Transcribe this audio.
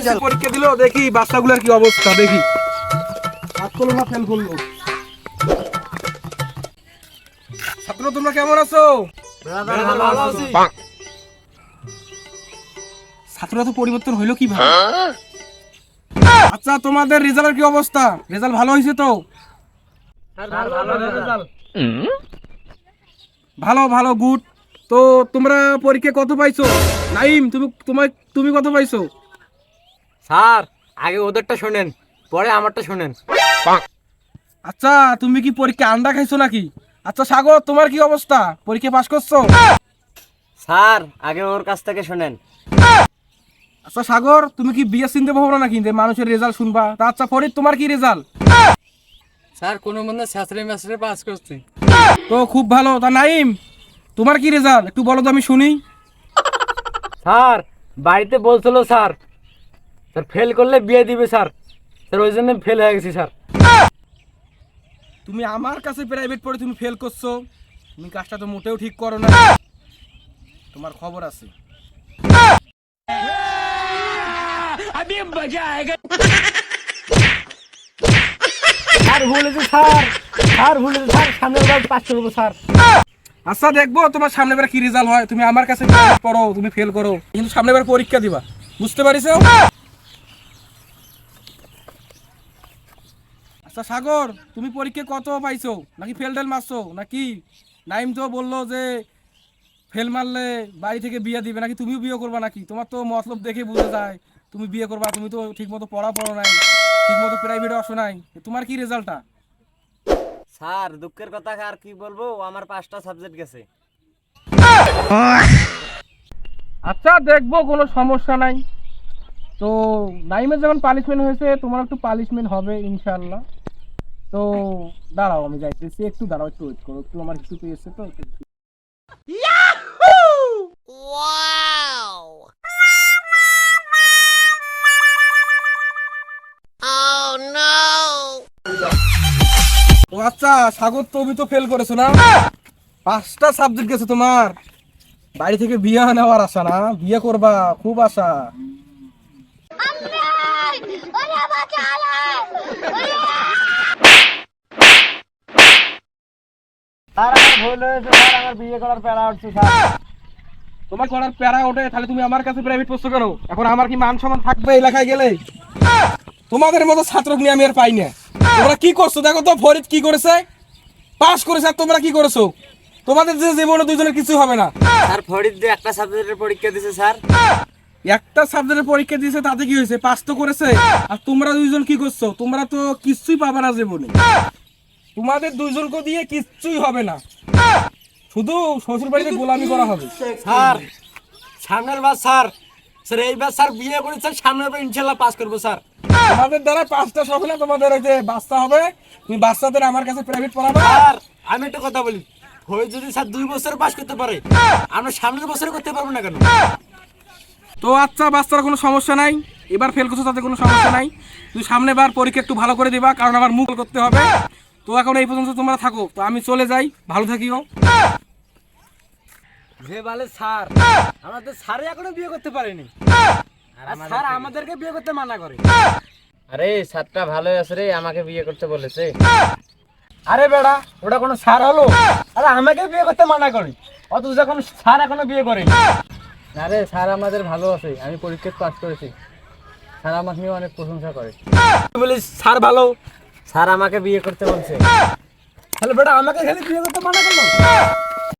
HSC পরীক্ষা দিলো দেখি বাচ্চাগুলোর কি অবস্থা দেখি। করল না ফেল করল ছাত্র তোমরা কেমন আছো? ছাত্ররা তো পরিবর্তন হইল কি আচ্ছা তোমাদের রেজাল্টের কি অবস্থা? রেজাল্ট ভালো হয়েছে তো? ভালো ভালো গুড তো তোমরা পরীক্ষা কত পাইছো? নাইম তুমি তোমার তুমি কত পাইছো? স্যার আগে ওদেরটা শোনেন পরে আমারটা শোনেন। আচ্ছা তুমি কি পরীক্ষা আন্ডা খাইছো নাকি? আচ্ছা সাগর তোমার কি অবস্থা? পরীক্ষা পাস করছ? স্যার আগে ওর কাছ থেকে শোনেন। আচ্ছা সাগর তুমি কি বিয়ে চিনতে পারব না নাকি যে মানুষের রেজাল্ট শুনবা? তা আচ্ছা ফরিদ তোমার কি রেজাল্ট? স্যার কোনো মনে শাস্ত্রে মাস্ত্রে পাস করছি। তো খুব ভালো তা নাইম তোমার কি রেজাল্ট? একটু বলো তো আমি শুনি। স্যার বাড়িতে বলছিল স্যার স্যার ফেল করলে বিয়ে দিবে স্যার। স্যার ওই জন্য ফেল হয়ে গেছি স্যার। তুমি আমার কাছে প্রাইভেট পড়ে তুমি ফেল করছ। তুমি কাজটা তো মোটেও ঠিক করো না। তোমার খবর আছে। স্যার ভুলেছি স্যার। স্যার ভুলেছি স্যার। সামনের বার পাস করব স্যার। আচ্ছা দেখব তোমার সামনে বার কি রেজাল্ট হয়। তুমি আমার কাছে পড়ো তুমি ফেল করো। কিন্তু সামনে বার পরীক্ষা দিবা। বুঝতে পারিস আচ্ছা সাগর তুমি পরীক্ষা কত পাইছো? নাকি ফেল টেল মারছো? নাকি নাইম তো বলল যে ফেল মারলে বাড়ি থেকে বিয়ে দিবে? নাকি তুমিও বিয়ে করবা নাকি? তোমার তো মতলব দেখে বুঝে যায়। তুমি বিয়ে করবা তুমি তো ঠিক মতো পড়া পড়ো নাই ঠিক মতো প্রাইভেটে আসো নাই। তোমার কি রেজাল্টটা? স্যার দুঃখের কথা আর কি বলব? আমার পাঁচটা সাবজেক্ট গেছে। আচ্ছা দেখব কোনো সমস্যা নাই। তো নাইমের যখন পানিশমেন্ট হয়েছে তোমার একটু পানিশমেন্ট হবে ইনশাল্লাহ তো দাঁড়াও আমি যাইতেছি। একটু দাঁড়াও একটু ওয়েট করো। একটু আমার কিছু পেয়েছে তো একটু ও আচ্ছা সাগর তুমি তো ফেল করেছ না? পাঁচটা সাবজেক্ট গেছে তোমার। বাড়ি থেকে বিয়ে নেওয়ার আশা না? বিয়ে করবা খুব আশা। স্যার আমার ভুল হয়েছে স্যার আমার বিয়ে করার প্যারা উঠছে স্যার। তোমার করার প্যারা ওঠে তাহলে তুমি আমার কাছে প্রাইভেট পড়ছো কেন এখন আমার কি মান সম্মান থাকবে এলাকায় গেলে? তোমাদের মতো ছাত্র নিয়ে আমি আর পাই না। তোমরা কি করছ? দেখো তো ফরিদ কি করেছে? পাস করেছে আর তোমরা কি করেছ? তোমাদের যে জীবনে দুজনের কিছু হবে না। স্যার ফরিদ যে একটা সাবজেক্টের পরীক্ষা দিছে স্যার। একটা সাবজেক্টের পরীক্ষা দিয়েছে তাতে কি হয়েছে? পাস তো করেছে। আর তোমরা দুইজন কি করছ? তোমরা তো কিচ্ছুই পাবে না জীবনে। তোমাদের দুইজনকে দিয়ে কিচ্ছুই হবে না। শুধু শ্বশুর বাড়িতে গোলামি করা হবে। স্যার সামনের বার স্যার স্যার এইবার স্যার বিয়ে করেছে সামনের বার ইনশাল্লাহ পাস করব স্যার। তোমাদের দ্বারা পাঁচটা সব না তোমাদের ওই যে বাচ্চা হবে তুমি বাচ্চাদের আমার কাছে প্রাইভেট পড়াবে। স্যার আমি একটা কথা বলি হয়ে যদি স্যার দুই বছর পাস করতে পারে আমরা সামনের বছরে করতে পারব না কেন? তো আচ্ছা বাচ্চার কোনো সমস্যা নাই। এবার ফেল করছ তাতে কোনো সমস্যা নাই। তুমি সামনে বার পরীক্ষা একটু ভালো করে দিবা কারণ আমার মুখ করতে হবে। তো এখন এই পর্যন্ত তোমরা থাকো। তো আমি চলে যাই। ভালো থাকিও। যে বলে স্যার আমাদের স্যারই এখনও বিয়ে করতে পারেনি। আর স্যার আমাদেরকে বিয়ে করতে মানা করে। আরে স্যারটা ভালোই আছে রে আমাকে বিয়ে করতে বলেছে। আরে বেড়া ওটা কোনো স্যার হলো? আরে আমাকে বিয়ে করতে মানা করে অথচ যখন স্যার এখনও বিয়ে আরে স্যার আমাদের ভালো আছে আমি পরীক্ষা পাস করেছি। স্যার আমাকে নিয়ে অনেক প্রশংসা করে। বলি স্যার ভালো। স্যার আমাকে বিয়ে করতে বলছে। তাহলে বেটা আমাকে খালি বিয়ে করতে মানা করল?